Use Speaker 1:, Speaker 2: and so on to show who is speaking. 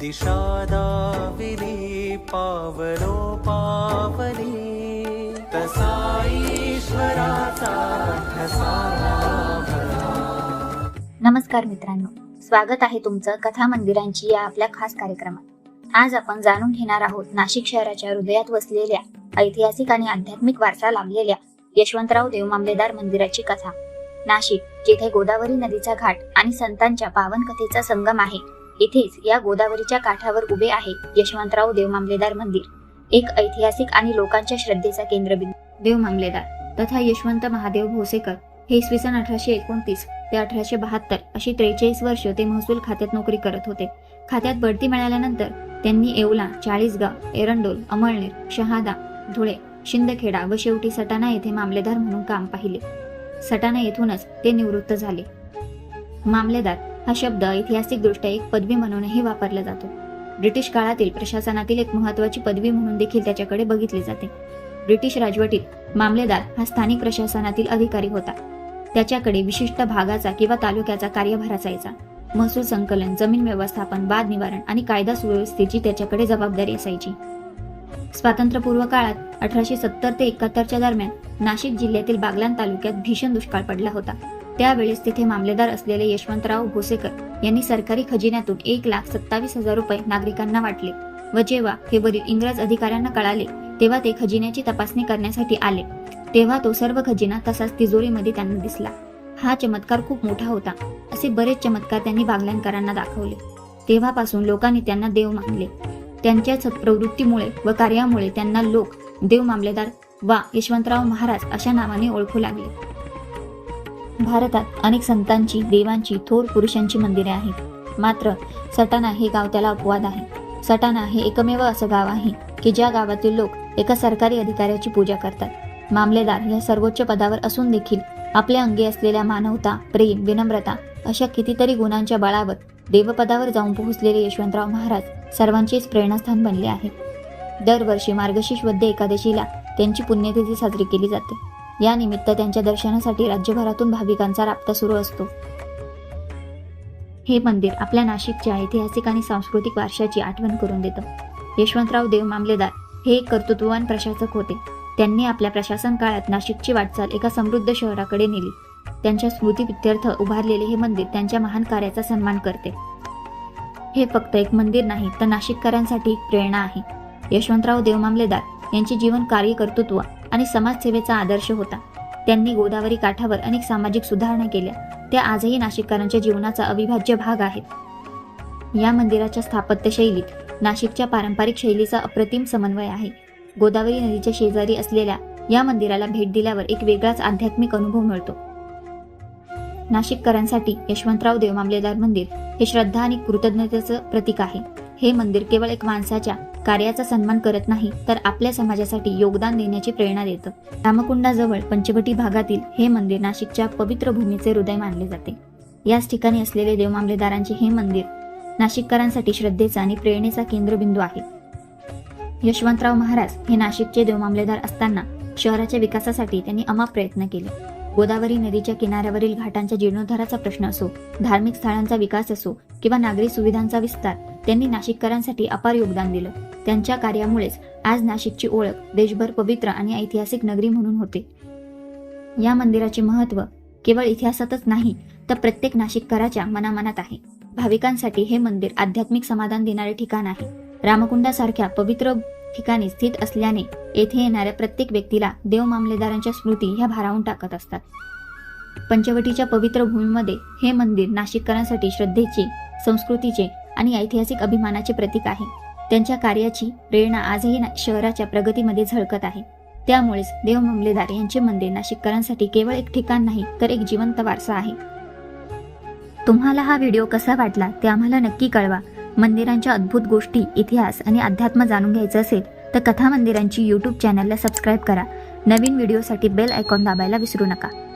Speaker 1: दिशा पावलो पावली तसा ईश्वराचा
Speaker 2: नमस्कार मित्रांनो स्वागत आहे तुमचं कथा मंदिरांची या आपल्या खास कार्यक्रमात. आज आपण जाणून घेणार आहोत नाशिक शहराच्या हृदयात वसलेल्या ऐतिहासिक आणि आध्यात्मिक वारसा लाभलेल्या यशवंतराव देव मामलेदार मंदिराची कथा. नाशिक जिथे गोदावरी नदीचा घाट आणि संतांच्या पावन कथेचा संगम आहे. येथेच या गोदावरीच्या काठावर उभे आहे यशवंतराव देव मामलेदार मंदिर एक ऐतिहासिक आणि लोकांच्या श्रद्धेचा केंद्रबिंदू. देव मामलेदार तथा यशवंत महादेव भोसेकर हे इसवी सन अठराशे एकोणतीस ते अठराशे बहात्तर अशी त्रेचाळीस वर्ष ते महसूल खात्यात नोकरी करत होते. खात्यात बढती मिळाल्यानंतर त्यांनी येवला चाळीसगाव एरंडोल अमळनेर शहादा धुळे शिंदखेडा व शेवटी सटाणा येथे मामलेदार म्हणून काम पाहिले. सटाणा येथूनच ते निवृत्त झाले. मामलेदार हा शब्द ऐतिहासिकदृष्ट्या एक पदवी म्हणूनही वापरला जातो. ब्रिटिश काळातील प्रशासनातील एक महत्वाची पदवी म्हणून देखील त्याच्याकडे बघितली जाते. ब्रिटिश राजवटीत मामलेदार हा स्थानिक प्रशासनातील अधिकारी होता. त्याच्याकडे विशिष्ट भागाचा किंवा तालुक्याचा कार्यभार असायचा. महसूल संकलन जमीन व्यवस्थापन वाद निवारण आणि कायदा सुव्यवस्थेची त्याच्याकडे जबाबदारी असायची. स्वातंत्र्यपूर्व काळात अठराशे सत्तर ते एकाहत्तरच्या दरम्यान नाशिक जिल्ह्यातील बागलान तालुक्यात भीषण दुष्काळ पडला होता. त्यावेळेस तिथे मामलेदार असलेले यशवंतराव भोसेकर यांनी सरकारी खजिन्यातून एक लाख सत्तावीस हजार रुपये नागरिकांना वाटले व जेव्हा हे वरील इंग्रज अधिकाऱ्यांना कळाले तेव्हा ते खजिन्याची तपासणी करण्यासाठी आले. तेव्हा तो सर्व खजिना तसाच तिजोरीमध्ये त्यांना दिसला. हा चमत्कार खूप मोठा होता असे बरेच चमत्कार त्यांनी बागल्यांकरांना दाखवले. तेव्हापासून लोकांनी त्यांना देव मानले. त्यांच्या सत्प्रवृत्तीमुळे व कार्यामुळे त्यांना लोक देव मामलेदार वा यशवंतराव महाराज अशा नावाने ओळखू लागले. भारतात अनेक संतांची देवांची थोर पुरुषांची मंदिरे आहेत. मात्र सटाणा हे गाव त्याला अपवाद आहे. सटाणा हे एकमेव असं गाव आहे की ज्या गावातील लोक एका सरकारी अधिकाऱ्याची पूजा करतात. मामलेदार या सर्वोच्च पदावर असून देखील आपल्या अंगी असलेल्या मानवता प्रेम विनम्रता अशा कितीतरी गुणांच्या बळावर देवपदावर जाऊन पोहोचलेले यशवंतराव महाराज सर्वांचेच प्रेरणास्थान बनले आहे. दरवर्षी मार्गशीर्ष वद्य एकादशीला त्यांची पुण्यतिथी साजरी केली जाते. या निमित्त त्यांच्या दर्शनासाठी राज्यभरातून भाविकांचा राबता सुरू असतो. हे मंदिर आपल्या नाशिकच्या ऐतिहासिक आणि सांस्कृतिक वारशाची आठवण करून देतं. यशवंतराव देव मामलेदार हे एक कर्तृत्ववान प्रशासक होते. त्यांनी आपल्या प्रशासन काळात नाशिकची वाटचाल एका समृद्ध शहराकडे नेली. त्यांच्या स्मृतीप्रित्यर्थ उभारलेले हे मंदिर त्यांच्या महान कार्याचा सन्मान करते. हे फक्त एक मंदिर नाही तर नाशिककरांसाठी एक प्रेरणा आहे. यशवंतराव देव मामलेदार यांचे जीवन कार्य कर्तृत्व आणि समाजसेवेचा आदर्श होता. त्यांनी गोदावरी काठावर अनेक सामाजिक सुधारणा केल्या. त्या आजही नाशिककरांच्या जीवनाचा अविभाज्य भाग आहेत. या मंदिराच्या स्थापत्यशैलीत नाशिकच्या पारंपरिक शैलीचा अप्रतिम समन्वय आहे. गोदावरी नदीच्या शेजारी असलेल्या या मंदिराला भेट दिल्यावर एक वेगळाच आध्यात्मिक अनुभव मिळतो. नाशिककरांसाठी यशवंतराव देव मामलेदार मंदिर हे श्रद्धा आणि कृतज्ञतेचं प्रतीक आहे. हे मंदिर केवळ एक माणसाच्या कार्याचा सन्मान करत नाही तर आपल्या समाजासाठी योगदान देण्याची प्रेरणा देतं. रामकुंडाजवळ पंचवटी भागातील हे मंदिर नाशिकच्या पवित्र भूमीचे हृदय मानले जाते. याच ठिकाणी असलेले देवमामलेदारांचे हे मंदिर नाशिककरांसाठी श्रद्धेचा आणि प्रेरणेचा केंद्रबिंदू आहे. यशवंतराव महाराज हे नाशिकचे देवमामलेदार असताना शहराच्या विकासासाठी त्यांनी अमाप प्रयत्न केले. गोदावरी नदीच्या किनाऱ्यावरील घाटांच्या जीर्णोद्धाराचा प्रश्न असो धार्मिक स्थळांचा विकास असो किंवा नागरी सुविधांचा विस्तार त्यांनी नाशिककरांसाठी अपार योगदान दिलं. त्यांच्या कार्यामुळेच आज नाशिकची ओळख देशभर पवित्र आणि ऐतिहासिक नगरी म्हणून होते. या मंदिराचे महत्त्व केवळ इतिहासातच नाही तर प्रत्येक नाशिककराच्या मनामनात आहे. भाविकांसाठी हे मंदिर आध्यात्मिक समाधान देणारे ठिकाण आहे. रामकुंडासारख्या पवित्र ठिकाणी स्थित असल्याने येथे येणाऱ्या प्रत्येक व्यक्तीला देव मामलेदारांच्या स्मृती ह्या भारावून टाकत असतात. पंचवटीच्या पवित्र भूमीमध्ये हे मंदिर नाशिककरांसाठी श्रद्धेचे संस्कृतीचे आणि ऐतिहासिक अभिमानाचे प्रतीक आहे. त्यांच्या कार्याची प्रेरणा आजही ना- शहराच्या प्रगतीमध्ये झळकत आहे. त्यामुळेच देव मामलेदार यांचे मंदिर नाशिककरांसाठी केवळ एक ठिकाण नाही तर एक जिवंत वारसा आहे. तुम्हाला हा व्हिडिओ कसा वाटला ते आम्हाला नक्की कळवा. मंदिरांच्या अद्भुत गोष्टी इतिहास आणि अध्यात्म जाणून घ्यायचं असेल तर कथा मंदिरांची यूट्यूब चॅनलला सबस्क्राईब करा. नवीन व्हिडिओसाठी बेल आयकॉन दाबायला विसरू नका.